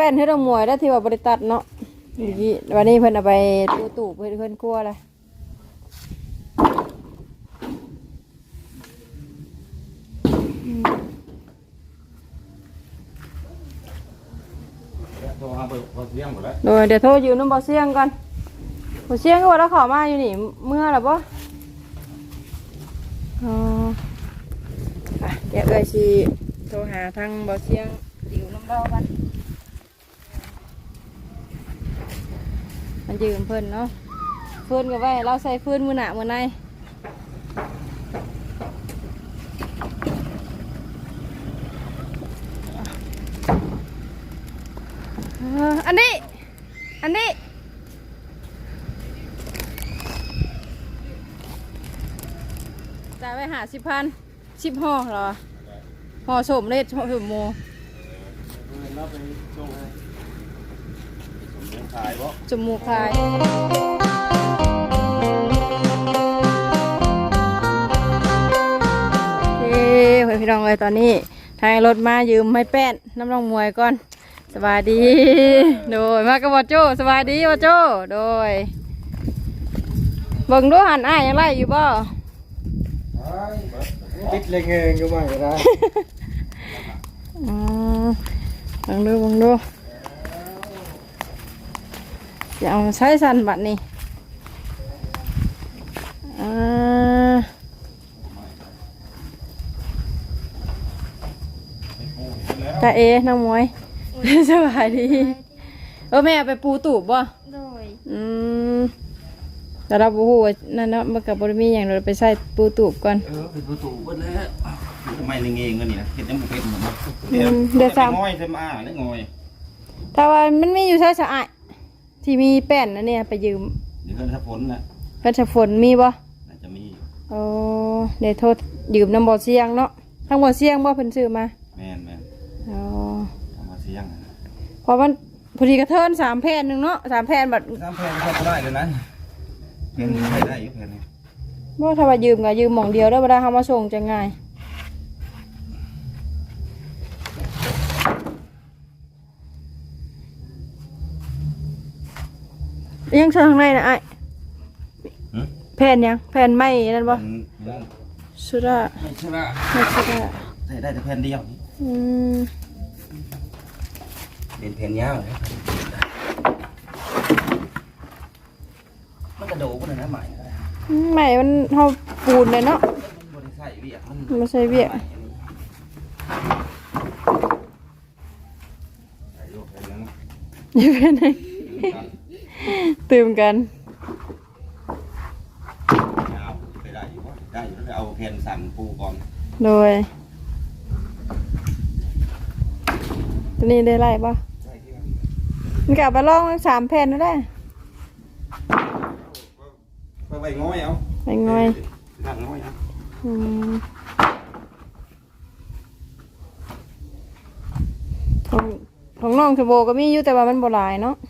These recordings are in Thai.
ป้นให้เราหมวยแล้วที่ว่าบริตัดเนาะเมื่อกี้วันนี้เพิ่นเอาไปตู้ตู้เพิ่นเพิ่นกลัวเลยโทรหาเบอร์พอเลี้ยงหมดแล้วโดยเดี๋ยวโทรอยู่น้ำบ่อเสียงก่อนบ่เสียงก็ว่าเราเขอมาอยู่นี่เมื่อหรอปะอ๋ออะเดี๋ยวเอ้ยสิโทรหาทางบ่อเสียงอยู่น้ำเล่ากัน มันยืมเพิ่นเนาะเพิ่นก็ไว้เราใส่เพิ่นมือหนามือในอออันนี้ อันนี้จ่ายไปหาสิบพันสิบห่อเหรอห่อสมเลยห่อสมโมเราไปส่งให้ผมเลี้ยงขายบ่ จมูกคายเฮ้ยพี่น้องเลยตอนนี้ทางรถมายืมไม่แป้นน้ำน้องมวยก่อนสบายดี โดยมากับบอโจสบายดีบอโจโดยเบิ่งดูหันอ้ายยังไล่อยู่บ่ติดเลยเงงอยู่บ้างก็ได้อืมเบิ่งดูเบิ่งดู อย่าเอาใช้สันบัดนี้อ่าตาเอน้องมวย สบายดีเออแม่เอาไปปูตูบบ่โดยอืมแต่เราบูฮูว่านั่นเนาะมันกับบริมีอย่างเราไปใส่ปูตูบก่อน เออเป็นประตูเบิดแล้วทำไมลิงเองกันนี่นะเห็ดยังบ่เป็นหมดนะอืมเดี๋ยวซ้ำงอยเต็มอ่าได้งอย ถ้าว่ามันมีอยู่ใช้สะอาย ที่มีแป้นนะเนี่ยไปยืมเดี๋ยวเพิ่นถ้าฝนนะเพชรฝนมีบ่น่าจะมีโอ้เดี๋ยวโทษยืมน้ำบ่อเสียงเนาะทั้งบ่อเสียงบ่เพิ่นซื้อมาแม่นแม่นอ๋อทำมาเสียงนะเพราะมันพอดีกระเทินสามแผ่นหนึงเนาะสามแผ่นบัดน้ำแพงก็ได้เลยนะเพิ่นใช้ได้อยู่เพิ่นนี่บ่ถ้าว่ายืมก็ยืมหม่องเดียวเด้อเวลาเฮามาส่งจะง่าย ยังเชิงในนะไอ้ายหึแผ่นยังแผ่นไม้นั่นบ่เพิ่นเพิ่นสุดาไม่ใช่ว่าไม่สุดาใช้ได้แต่แผ่นเดียวอืมเป็นแผ่นยาวเลยมันกระโดดบ่ได้นะใหม่ไม้มันเฮาปูนเลยเนาะบ่ได้ใส่เวียกมันมันไม่ใช่เวียก ใส่ลูกใส่เหลืองอยู่เป็นไง ตื่มกันเอาไปได้อยู่บ่ได้อยู่แล้วเอาแผ่นสั่นปูก่อนโดยตัวนี้ได้ไล่ปะได้ที่ว่ามันกลับมาลองสามแผ่นแล้วได้ไปไปง้อยเอาไปง่อยนั่งง้อยเอาอืมของของน้องสโบก็มีอยู่แต่ว่ามันบ่หลายเนาะนั่นเบิ่งเ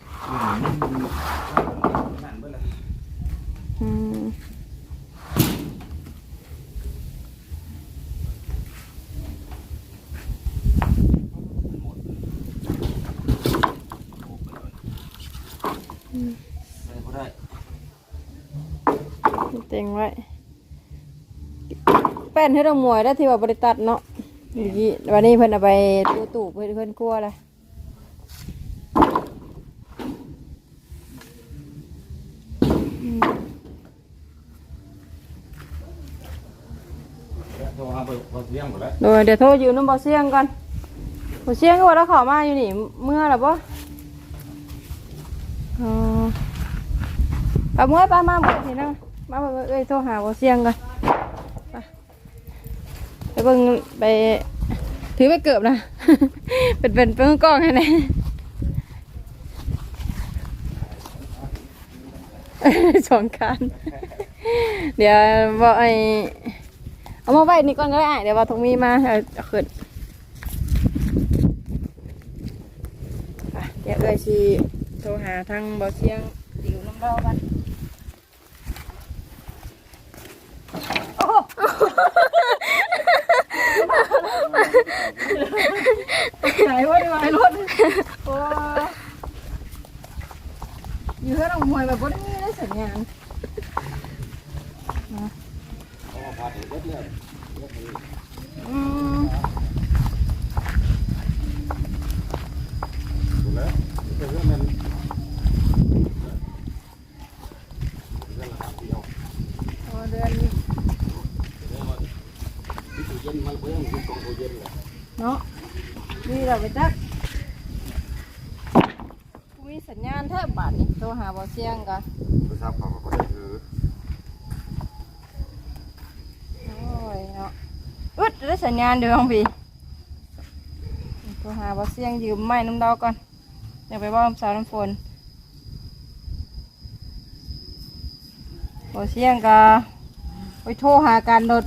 ลย อืมเต็งไว้แป้นให้เราหมวยแล้ที่ว่าบริตัดเนาะวันนี้เพิ่นเอาไปตู้ตู้เพิ่นเพิ่นกลัวเลย โทรหาเบอร์พอเลี้ยงหมดแล้วโดยเดี๋ยวโทรอยู่น้ำบ่อเสียงก่อนบอเสียงก็ว่าเราเขอมาอยู่นี่ เมื่อหรอปะอ๋อปเมื่อป้ามาเมื่อทีนะมาเบิ่งเอ้ยโทรหาบอเสียงก่อนไปไปเบิ่งไปถือไปเกือบนะ เป็นเป็นเพิ่งกล้องให้แน่ สองคันเดี๋ยวบอกไอเอามาไว้นี่ก่อนก็ได้เดี๋ยวว่าทงมีมาเอาขึ้นเดี๋ยวเอ้ยสิโทรหาทางบ่อเสียงดิวน้ำเล่ากันโอ้โหไหนว่าดีวายรถโอ้ยู่เพื่อนของมวยแบบบ่ได้มีได้ สัญญาณเพราะว่าพาถึงเบิดเลยอืม ถูกแล้วเป็นเรื่องมันเรื่องละเดียว โอ้เดือนนี้ เรื่องมันที่ตู้เย็นมันเพิ่มที่กองตู้เย็นเลย เนาะนี่เราไปจักมีสัญญาณแทบบาทนี่โทร หาบ่เสียงกันโทรศัพท์เขาก็ได้ถือโอ้ยเนาะอึดได้สัญญาณเดี๋ยวน้องพี่โทรหาบ่เสียงยืมไม้น้ำดาวก่อนเดี๋ยวไปว่าสาวน้ำฝนบ่เสียงก็ไปโทรหาการรถ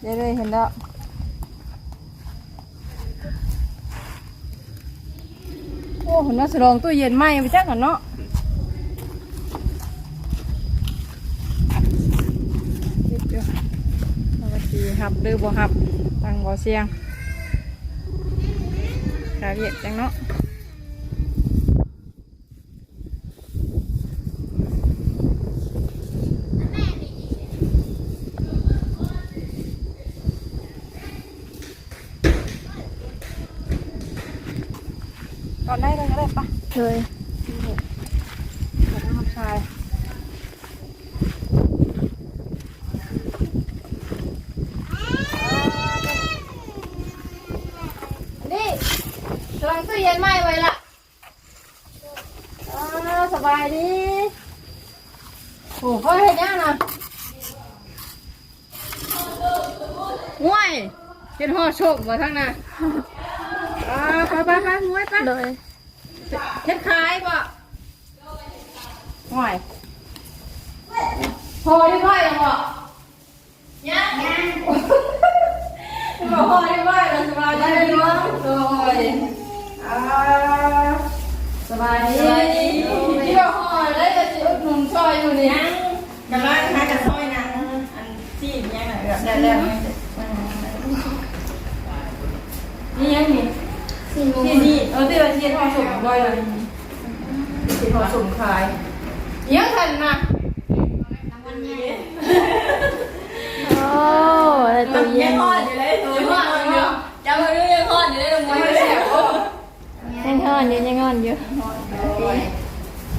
เดี๋ยวเลยเห็นแล้ว อ้หุ่นน่าสลองตู้เย็นไหมไปจักกันเนาะมาทีหับหรือบ่หับตังบ่เสียงขาเวียดจังเนาะ ได้เลยก็ได้ปะเลยขอต้องทำชายนี่กำลังตู้เย็นไหมไว้ละอ่าสบายดีโอ้พ่อเห็นยังนะง่วยเห็นห่อโชคมาทั้งน่ะอ่าไปไปไปง่วยไปโดย เห็ดขายป่ะง่วยพอได้ไหมยังบ่ยังยังบอกพอได้ไหมเราสบายดีมั้งโอ้ยอ่าสบายดีที่เราห่อได้จะจิอุดหนุนซอยอยู่นี่กำลังหากระซอยหนังอันที่ยังไงแบบแล้วแล้วนี่ยังนี่สี่โมง ที่นี่เออที่เราเชียร์ทอสุ่มบ่อยเลยเชียร์ทอสุ่มขายยังทันนะโอ้อะไรตัวเย็ยังนห่ออยู่เลยตัวห่ออยู่จำมาดูยังงอนอยู่เลยลงไม่มาเสียโอ้ยังงอนอยู่ยังงอนอยู่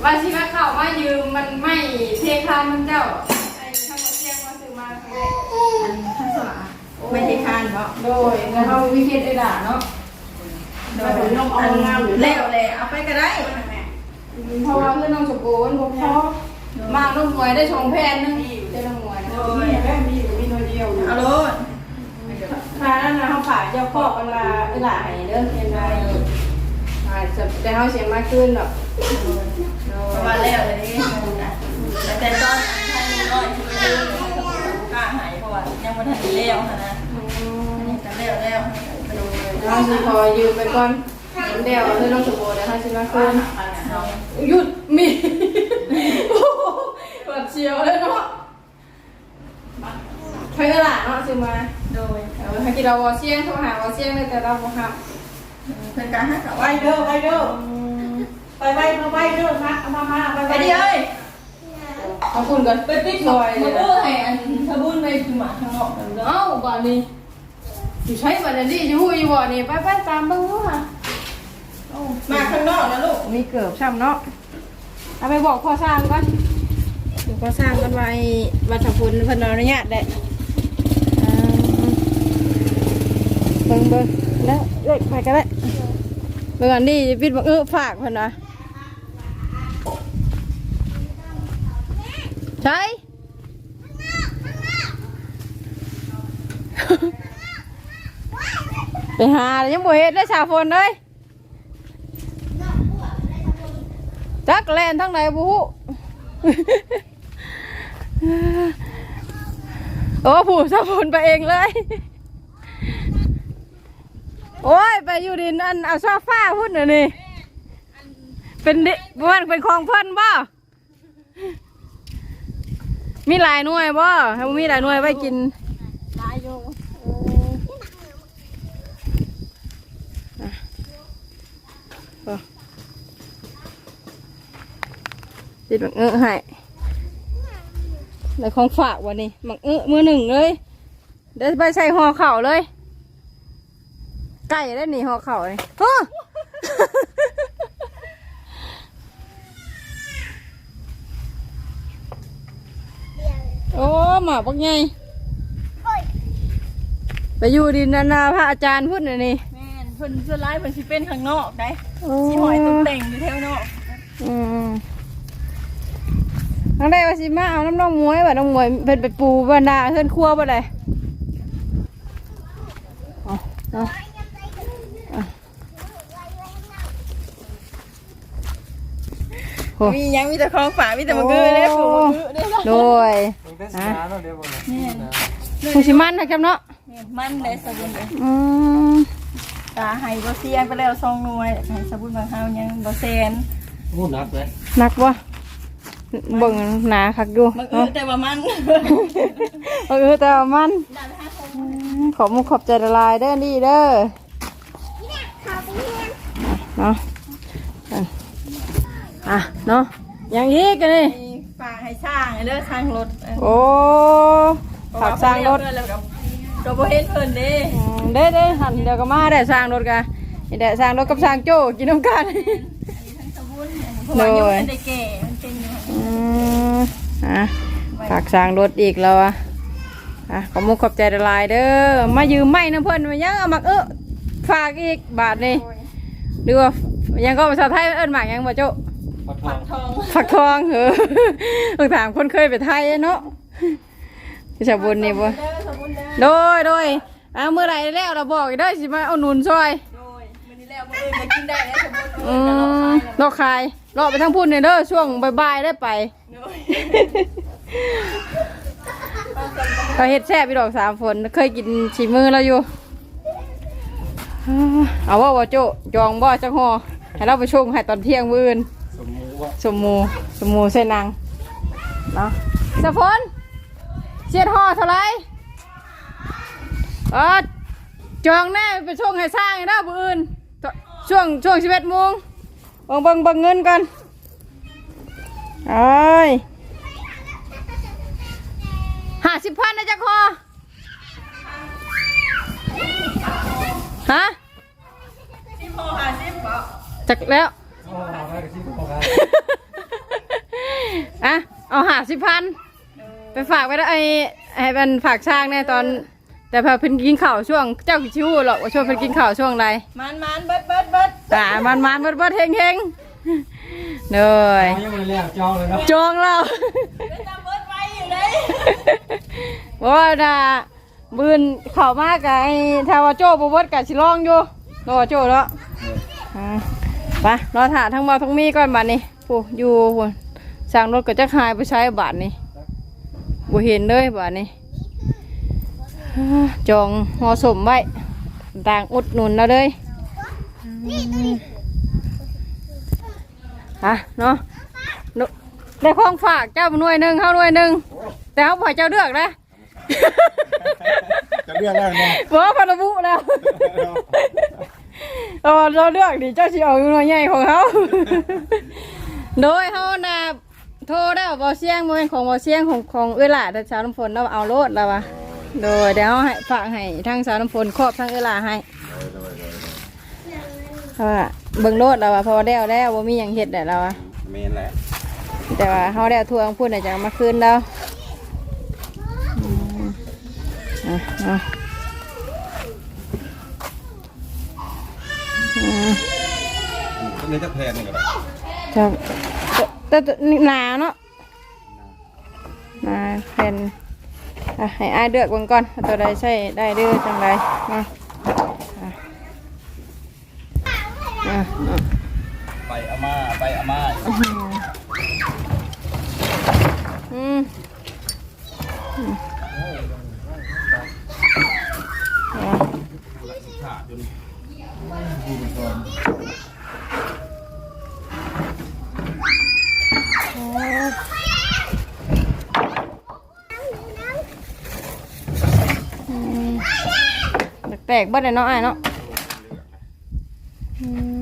ว่าชิมาข่าวว่ายืมมันไม่เทคานมันเจ้าไอ้ข้างมาเชียงมาซื้อมาครั้งแรกทั้งสลาไม่ใช่คานเพราะโดยแล้วเขาวิเคราะห์ได้ด่าเนาะ โดยอันแล้วเลยเอาไปก็ได้ เพราะว่าเพื่อนน้องสมบูรณ์ผมพอมาน้องมวยได้ชงแพนนึงได้น้องมวยนะโดยมีอยู่มีน้อยเดียวเอาโลดค่านั้นนะเขาฝากเจ้าพ่อกันมาหลายเด้อยังไงอาจจะแต่เขาเสียมากขึ้นหรอกประมาแล้วเลยนี่แต่ตอนท่านน้อยที่ไม่รู้กล้าหายเพราะว่ายังไม่ทันเลี้ยวนะอันนี้จะเลี้ยวแล้ว ไปดูเลยเขาสิพอยืมไปก่อนเดี๋ยวเพื่อนน้องสมบูรณ์เดี๋ยวเขาสิมาขึ้นหยุดมีปวดเชียวเลยเนาะใครก็หลานเนาะซื้อมาโดยเออให้กินเราวอเซียงโทรหาวอเซียงเลยแต่เราบ่ครับเป็นการให้กับไปว่าเด้อไปเด้อไปไปมาไปเด้อมาเอามามาไปไปไปดิเอ้ยขอบคุณกันไปปิดซอยมาพูดให้อันทบุญไปหมาข้างนอกกันเด้อเอ้าบ่านี้ อยู่ใช้บัตรนี้จะหู้อยู่บ่นี่ไปไปตามเบิ่งว่ามาข้างนอกนะลูกมีเกือบช้ำเนาะเอาไปบอกพ่อสร้างก่อนเดี๋ยวพ่อสร้างกันไว้วัดสะพุนเพิ่นอนุญาตได้อ่าเบิ่งเบิ่งแล้วเอ้ยไปกันได้เบิ่งอันนี้ปิดบังเออฝากเพิ่นว่าใช่ ไปหาแล้วยังบ่เฮ็ดได้ชาฝนเลยจักแลนทั้งไหนบ่ฮู้โอ้ผู้ชาฝนไปเองเลย โอ้ย ไปอยู่ดินอันเอาซอฟ้าพุ่นน่ะนี่ เป็นดิบ้านเป็นของเพิ่นบ่มีหลายหน่วยบ่ถ้าบ่มีหลายหน่วยไว้กิน ตายโย บ่ ติดหมักเอื้อให้ในของฝากวันนี้หมักเอื้อมือหนึ่งเลยเดี๋ยวไปใส่ห่อเข่าวเลย ไก่ได้หนีห่อเข่าวเลยโอ้โอ้หมาปักไงไปอยู่ดินนานาพระอาจารย์พูดหน่อยนี่แม่นเพิ่นส่วนร้ายเพิ่นสิเป็นข้างนอกได้โอ้สิหอยตุ้งเต่งอยู่แถวนอกอืม ทั้งได้ว่าสิมาเอาน้ำน้องมวยว่าน้องมวยเพิ่นไปปูบรรดาเพิ่นครัวบ่ได้เอาเอาเอาโอ้มีหยังมีแต่ของฝากมีแต่มะกือเด้อผูมะกือเด้อโดยมันก็สิมาเนาะเดี๋ยวบ่นะผู้ชิมันนะครับเนาะแม่นมันได้สบุนเลยอืมตาให้บ่เสียงไปแล้วซองหน่วยให้สบุนบางเฮายังบ่แซนโอ้หนักเลยหนักวะ เบิ่งหนาคักอยู่มะกือเนาะแต่ว่ามันเออแต่ว่ามันอืมขอบมุกขอบใจละลายเด้อนี่เด้อเนาะอะเนาะอย่างนี้กันนี่มีฝากให้ช่างเด้อช่างรถโอ้ฝากสร้างรถแล้วก็ก็บ่เห็นเพิ่นเด้อืมเด้เด้หันเดี๋ยวก็มาได้สร้างรถกันนี่แหละสร้างรถกับสร้างโจ้กินน้ำกันทั้งสบุนเพราะว่ายังบ่ทันได้แก่มันเป็นอยู่ อืมอะฝากสร้างรถอีกแล้วอะอะขอบมุกขอบใจละลายเด้อมายืมไม้น้ำเพิ่นมายังเอามักเออฝากอีกบาทนี่หรือว่ายังก็ภาษาไทยเอิ้นหมากยังบ่โจ้ปักทองทองผักทองเออต้องถามคนเคยไปไทยเนาะที่ชาวบุญนี่บ่เด้อสบุนเด้อโดยโดยอ่าเมื่อไหรแล้วเราบอกอีกได้อสิมาเอาหนุนซอยโดยมื้อนี้แล้วมื้ออื่นก็กินได้แล้วสบุนอืเออจะรอมคาย แล้วรอคายรอไปทั้งพุ่นเนี่ยเด้อช่วงบ่ายๆได้ไปโดยก็เฮ็ดแซ่บพี่ดอกสามฝนเคยกินฉีมือเราอยู่อ่าเอาว่าว่าโจจองบ่จังหอให้เราไปชงให้ตอนเที่ยงมื้ออื่นสมมุติว่าสมหมูสมหมูเส้นนางเนาะสะพนเชียดห่อเท่าไหรเออจองแน่ไปช่วงให้สร้างให้ได้บื้ออื่นตช่วงช่วงสิบเอ็ดโมง เบิ่งเบิ่งเบิ่งเงินกันเอ้ยห้าสิบพันนะจ๊ะคอฮะสิบห่อห้าสิบจักแล้วโอ้เอาได้ก็สิบ่ได้อะเอาหาสิบพันไปฝากไว้แล้วไอ้ให้เป็นฝากช้างเนี่ยตอน แต่พอเพิ่นกินข้าวช่วง เจ้ากิชิวหรอกว่าช่วงเพิ่นกินข้าวช่วงใดมันมันเบิดเบิดเบิด อ่ามันมันเบิดเบิดเฮงเฮงเนยเอายังบ่ได้แล้วจองเลยเนาะจองเราเป็นตาเบิดไว้อยู่เลยว่าน่ะบืนเข้ามากกับไอ้ทาวาโจ้บเบิดกับชิลองอยู่รอโจ้เนาะอ่าไปรอถ่าทั้งเมาทั้งมีก่อนบัดนี้ผู้อยู่ผู้สั่งรถก็จะหายไปใช้บาทนี้บ่เห็นเลยบาทนี้อ่าจองหอสมไว้ต่างอุดหนุนเราเลย อะเนาะนุได้ของฝากเจ้าหน่วยหนึ่งเข้าหน่วยหนึ่งแต่เขาปล่อยเจ้าเลือกนะจะเรียกแล้วเนาะเพราะพันธบุแล้วเออเราเลือกดิเจ้าชีเอาหน่วยใหญ่ของเขาโดยเขาน่ะโทรได้บ่เสียงบ่เป็นของบ่เสียงของของเอื้อหล่าแต่ชาวน้ำฝนเราเอาโลดแล้ววะโดยเดี๋ยวเอาให้ฝากให้ทั้งสาวน้ำฝนครอบทั้งเอลาให้ เพราะว่าเบิ่งโลดเราอะพอได้วแล้วว่ามีอย่างเห็ดแต่เราอะเมนแหละแต่ว่าเขาได้วทวงพูดแต่จะเอามาคืนแล้วอืมอะอะอืมก็เลยจะแพงนี่ก็ได้จะแต่แต่หนาเนาะหนาเป็นอะให้อายเลือกเบิ่งก่อนว่าตัวใดใช่ได้เดือจังไรมาอะ อะอะไปอาม่าไปอาม่าอืมอืมอะขาดจนอืมแตกๆเบิดเลยเนาะอ้ายเนาะอืม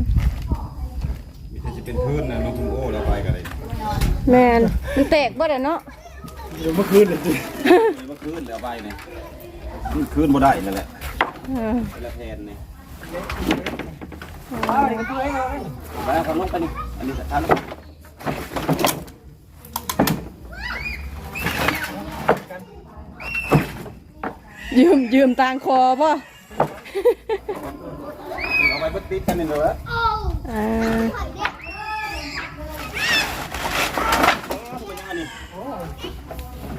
จะ เป็นพื้นนะน้องคุณโอ้เราไปกันเลยแม่นมันแตกบ่ได้เนาะเดี๋ยวเมื่อคืนเลยจิเมื่อคืนเราไปเนี่ยมันคืนบ่ได้นั่นแหละเออเวลาแทนเนี่ยอ้าวนี่มันตัวเองเอาไว้ไปเอาความลงไปนี่อันนี้ทันยืมยืมตางคอป่ะเอาไว้เพิ่ติดกันนี่เลยอ่า โ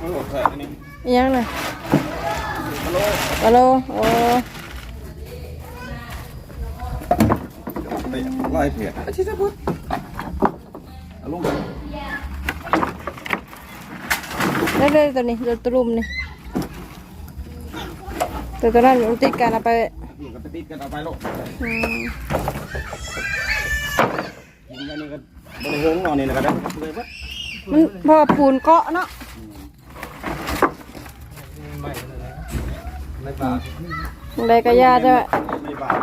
อ้โหแทนนี่อิหยังน่ะฮัลโหลโอ้ไปไล่เพียอาชิตะพุทธเอาลงไปได้เลยตัวนี้ตัวตรุมนี่ตัวตัวนั้นมันติดกันเอาไปนี่ก็ไปติดกันเอาไปลูกอืมยิงกันนี่ก็บริเวณนอนนี่นะก็ได้เลยปะมันเพอปูนเกาะเนาะ ไม่เลยนะไม่บาปอะไรก็ยาจะไม่บาป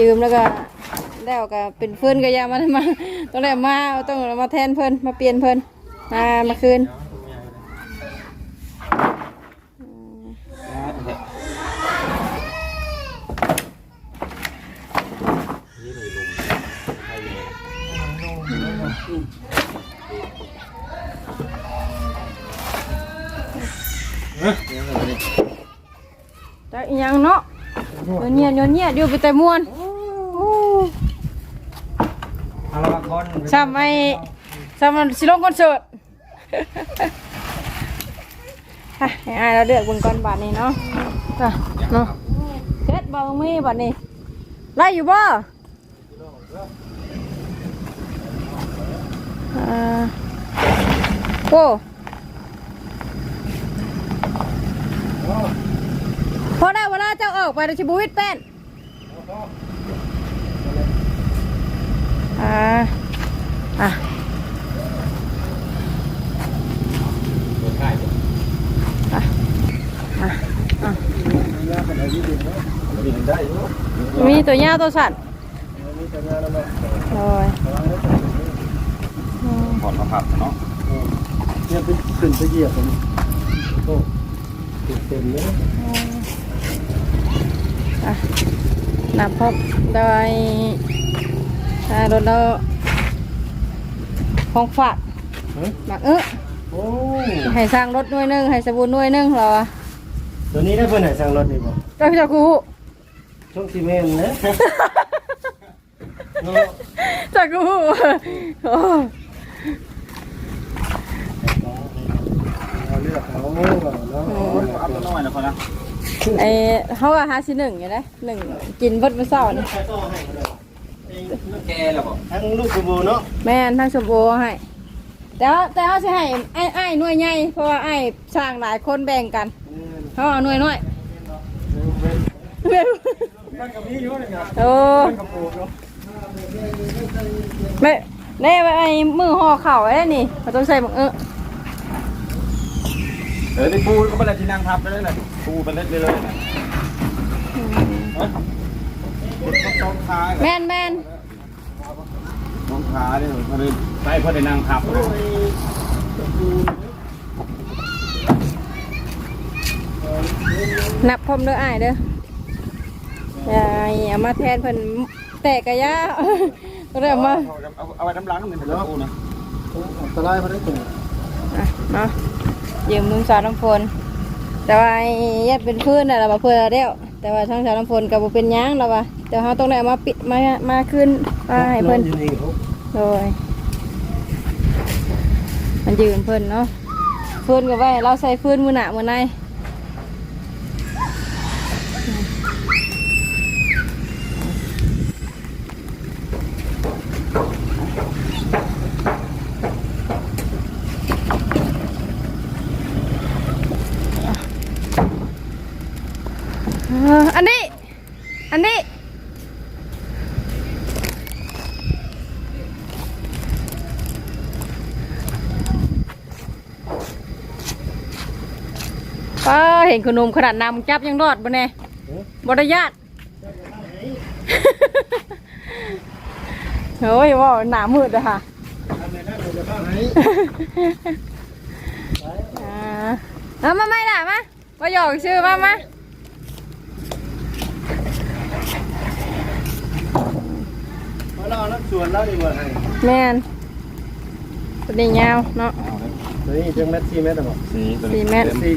ยืมแล้วก็แล้วก็เป็นเพื่อนก็ยามามาต้องได้มาต้องมาแทนเพิ่นมาเปลี่ยนเพิ่นมามาคืน แต่อีหยังเนาะโยนเงียบโยนเงียบอยู่ไปแต่ม่วนเอาละครซ้ำไอ้ซ้ำมันสิลงคอนเสิร์ตฮะให้อายเราเลือกเบนก่อนบาทนี้เนาะจ้ะเนาะเฮ็ดบ่มีบาทนี้ไล่อยู่บ่อ่าโอ้ พอได้เวลาเจ้าออกไปในชิบุวิตเป็นอ่าอะได้อยู่มีตัวยาวตัวสั่นโอ้ยถอดมาผักเนาะเนี่ยเป็นขึ้นไปเหยียบผมโอ้ เต็มเลยอะนับพบโดยอ่ารถเราของฝากหมักเออโอ้ให้สร้างรถหน่วยหนึงให้สบู่หน่วยหนึงเหรอวะตัวนี้ได้เพื่อนไหนสั่งรถดีบ่เจ้าพี่เจ้ากูช่วงซีเมนต์นะเนาะเจ้ากูโอ้เราเลือกเอาเนาะ เอาตัวน้อยนะคนนะไอเขาว่าหาสิหนึ่งอยู่นะหนึ่งกินเบดมื้อเช้านี่ใครต่อให้ก็ได้แกแล้วบอกทั้งลูกกูบูเนาะแม่นทั้งสมโอให้ แต่ว่าแต่เขาสิให้ไอ้ไอ้หน่วยใหญ่เพราะว่าไอ้สร้างหลายคนแบ่งกันเขาเอาหน่วยน้อยมันก็มีอยู่เลยครับโอ้ มันก็ปลูกเนาะไม่ได้ไอ้มือห่อเข่าไอ้นี่เขาต้องใส่บังเออ เออที่ปูก็เป็นอะไรที่นั่งทับไปเลยนะปูเป็นเล็ดไปเลยนะต้องขาแม่นแม่นต้องขาเนี่ยเขาเลยไปเพื่อได้นั่งทับนับพร้อมเด้ออ้ายเด้ออย่าอย่ามาแทนเพิ่นแตกกะยะก็ได้เอามาเอาเอาไว้น้ำล้างนี่เป็นปูนะอันตรายพอได้ตัว อะเนาะยืมมือสาวน้ำฝนแต่ว่าแยัดเป็นพื้นน่ะเราบ่เพื่อเดียวแต่ว่าช่างสาวน้ำฝนกับ่เป็นย่างเราวว่าแต่เขาต้องได้มาปิดมามาขึ้นมาให้เพิ่นอนโดยมันยืมเพิ่นเนาะเพื้นก็ไว้เราใส่พื้นมือหนามือในเอ่ออันนี้ อันนี้ ป้าเห็นขนมขนาดนำจับยังรอดบ่แน่บริญาตเอเฮ้ยว่าหนามืดอะค่ะทำไมนั่นเราจะบ้าไหมอ่าเอามาไม่ล่ะมามาหยอกชื่อมามามาเรานักสวนแล้วดีกว่าให้แม่นตัวนี้ยาวเนาะตัวนี้จังแมทสี่เมตรหรอสีตัวสี่นี้เมตรสี่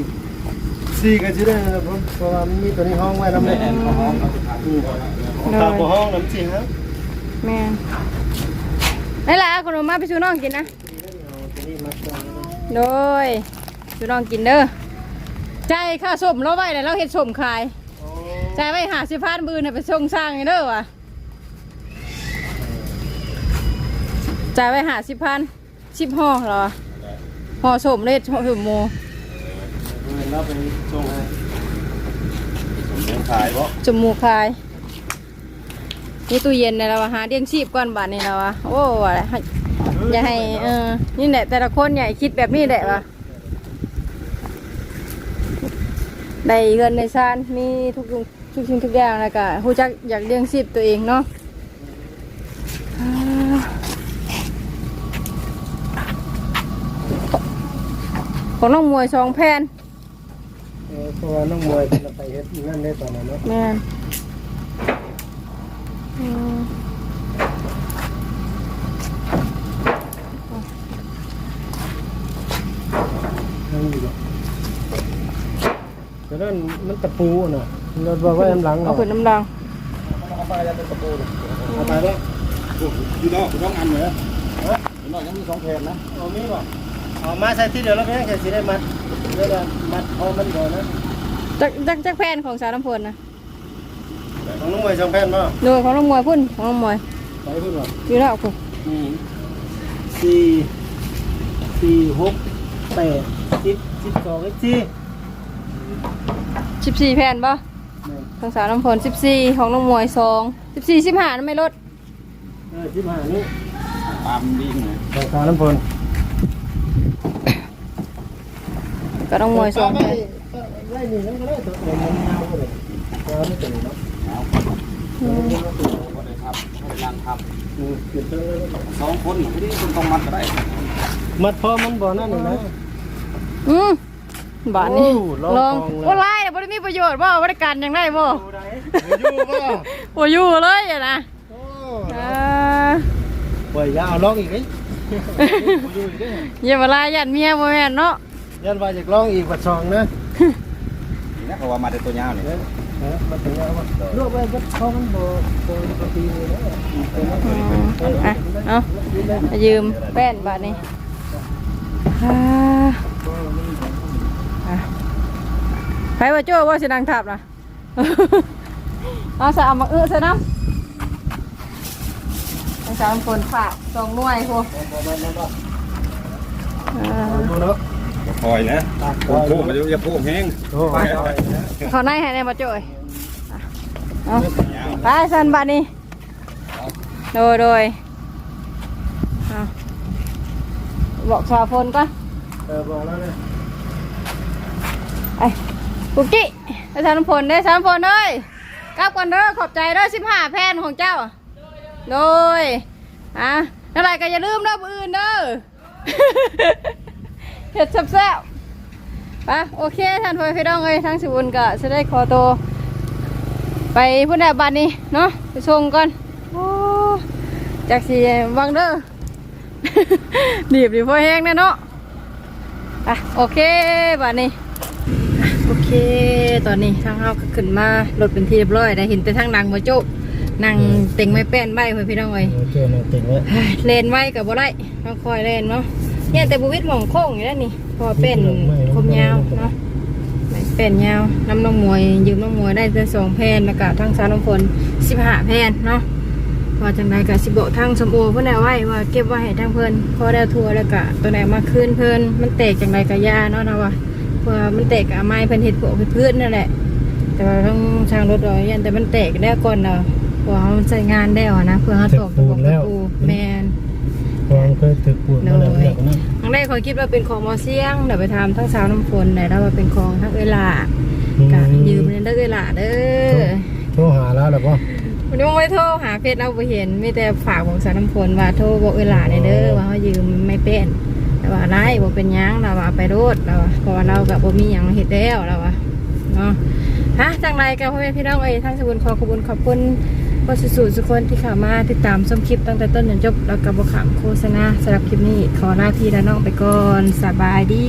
สี่ก็จะได้นะผมเพราะว่ามันมีตัวนี้ห้องไว้แล้วแม่แม่แอนเขาห้องเขาจะทอืมตามห้องน้ำจริงครับแม่นนี่แหละขนมมาไปชูน้องกินนะตัวนี้มัดก่อนโดยชูน้องกินเด้อใจายค่าส้มเราไว้แล้วเราเฮ็ดส้มขายโอ้จ่ายไว้หาสิพันบืนน่ะไปส่งสร้างให้เด้อว่ะจ่ายไว้หาสิพันสิบห่อเหรอห่อส้มเล็ดห่อส้มโม เงินเราไปส่งให้ำผมเลี้ยงขายเพราะจมูกคายนี่ตู้เย็นเนี่ยเราหาเลี้ยงชีพก่อนบาทนี่เราอะโอ้อะไรให้อย่าให้เออนี่แหละแต่ละคนอย่าให้คิดแบบนี้แหละวะได้เงินในซานมีทุกทุกทุกสิ่งทุกอย่างแล้วก็ฮู้จักอยากเลี้ยงชีพตัวเองเนาะของน้องมวยสองแผ่น เออเพราะว่าน้องมวยเราไปเฮ็ดนั่นได้ตอนนั้นเนาะแม่นอืมนั่นอยู่หรอกแต่นั่นมันตะปูน่ะเราบอกว่าน้ำหลังเอาขึ้นน้ำรังเอาไปแล้วเป็นกระปูนเอาไปแล้วอยู่นอกอยู่นอกอันเหนืออยู่นอกยังมีสองแผ่นนะเอามีบ่ เอามาใส่ที่เดียวแล้วแม่งแค่สิได้มัดเดี๋ยวเรามัดพอมันก่อนนะจักจักจักแผ่นของสาวน้ำพลนะของน้องมวยสองแผ่นบ่ดูของน้องมวยพุ่นของน้องมวยไปพุ่นบ่อยู่แล้วคุณอืมสี่สี่หกแปดสิบสิบสองสิบสี่สิบสี่แผ่นป่ะแม่นของสาวน้ำพลสิบสี่ของน้องมวยสองสิบสี่สิบห้าไม่ลดเออสิบห้านี่ตามดิ้งเลยของสาวน้ำพล ก็น้องมวยสองแผ่นไล่นี่นั่นก็ได้ตัวเองมันยาวเลยยาวไม่ถึงเนาะอืมก็ได้ครับก็ได้ยังครับอืมเก็บเท่านั้นแล้วสองคนที่นี่คุณต้องมัดก็ได้ มัดพอมันบ่นั่นนี่นะอืมบาทนี้โอ้ลลอองงของแล้วว่าไล่แต่บ่ได้มีประโยชน์บ่บริการยังได้บ่อยู่บ่บ่อยู่เลยอะนะโอ้อ่าปล่อยยาวลองอีกนิดอยู่ อีกเด้ออย่ามาลายยันเมียบ่แม่นเนาะยันว่าอยากลองอีกวัดซองนะนี่เพราะว่ามาแต่ตัวยาวนี่เออเออมาถึงแล้วว่าลวกไปวัดเขามันบ่บ่บ่ตีเลยนะอืมอะเอามายืมแป้นบาทนี้อ่าอะไปว่าโจ้ว่าสินังทับนะเอาใส่เอามาเอื้อใส่น้ำเอา สามคนฝากสองหน่วยพวกอ่าดูเนาะคอยนะผมพูดมาจะพูดแห้งโอ้ยเขาในให้ในมาโจ้ยอะเอาไปสันบาทนี้โดยโดยเอาบอกชาวพลก่อนเออบอกแล้วนะไอ้กุกกี้ไอ้ชาวน้ำพลเด้อชาวน้ำพลเอ้ยกลับก่อนเด้อขอบใจเด้อสิบห้าแผ่นของเจ้า โดยอะนั่นแหละก็อย่าลืมเด้ออื่นเด้อเห็ดแซ่บๆไปโอเคท่านพ่อพี่น้องเอ้ยทั้งสิบุญก็จะได้ขอตัวไปพุ่นแดบันนี้เนาะไปส่งก่อนโอ้จากสีวังเด้อดีบดีพอแห้งแน่เนาะอะโอเคบัดนี้โอเค ตอนนี้ทางเราก็ขึ้นมารถเป็นที่เรียบร้อยได้เห็นแต่ทางนางมาจ๊ก นั่งเต็งไม้แป้นใบเพื่อนพี่น้องเอ้ยโอเคนะติดไว้เฮ้ยเลนไว้กับบ่ได้ต้องคอยเลนเนาะเนี่ยแต่บุวิทย์หมองโค้งอยู่แล้วนี่เพอเป็นคมยาวเนาะไม้เป็นยาวน้ำน้องมวยยืมน้องมวยได้แต่สองแผ่นแล้วก็ทั้งสารน้ำฝนสิบห้าแผ่นเนาะว่าจังใดก็สิบโบทั้งสมโอเพื่อนเอาไว้ว่าเก็บไว้ให้ทั้งเพื่อนพอได้ทัวร์แล้วก็ตัวไหนมาคืนเพื่อนมันแตกจังใดก็ยาเนาะนะว่าเพราะว่ามันแตกกับไม้เพิ่นเห็ดพวกเพื่อนนั่นแหละแต่ว่าต้องช่างรถดอยยันแต่มันแตกได้ก่อนเนาะเพราะว่ามันใช้งานได้วอะนะเพื่อเขาตอกตะปูตะปูแมนพองเคยตึกปูนมาแล้วเนี่ยนะครั้งแรกคอยคิดว่าเป็นของมอเซียงเดี๋ยวไปทำทั้งสาวน้ำฝนไหนแล้วว่าเป็นของทั้งเวลากะยืมเงินได้เวลาเด้อโทรหาแล้วหรือเปล่าบวันนี้ไม่โทรหาเพชรเราบ่เห็นมีแต่ฝากบอกสาวน้ำฝนว่าโทรบอกเวลาในเด้อว่าเขายืมไม่เป็นแต่ว่าไรบ่เป็นหยังเราว่าไปโรดเราว่าเพราะว่าเรากับบ่มีหยังเฮ็ดแล้วเราว่าเนาะฮะจังไรกันพ่อแม่พี่น้องเอ้ยทั้งสบุญขอขอบคุณขอบคุณ ผู้สูสุคนที่ข่ามาติดตามชมคลิปตั้งแต่ต้นจนจบแล้วกับ่ขามโฆษณาสำหรับคลิปนี้ขอลาพี่และน้องไปก่อนสบายดี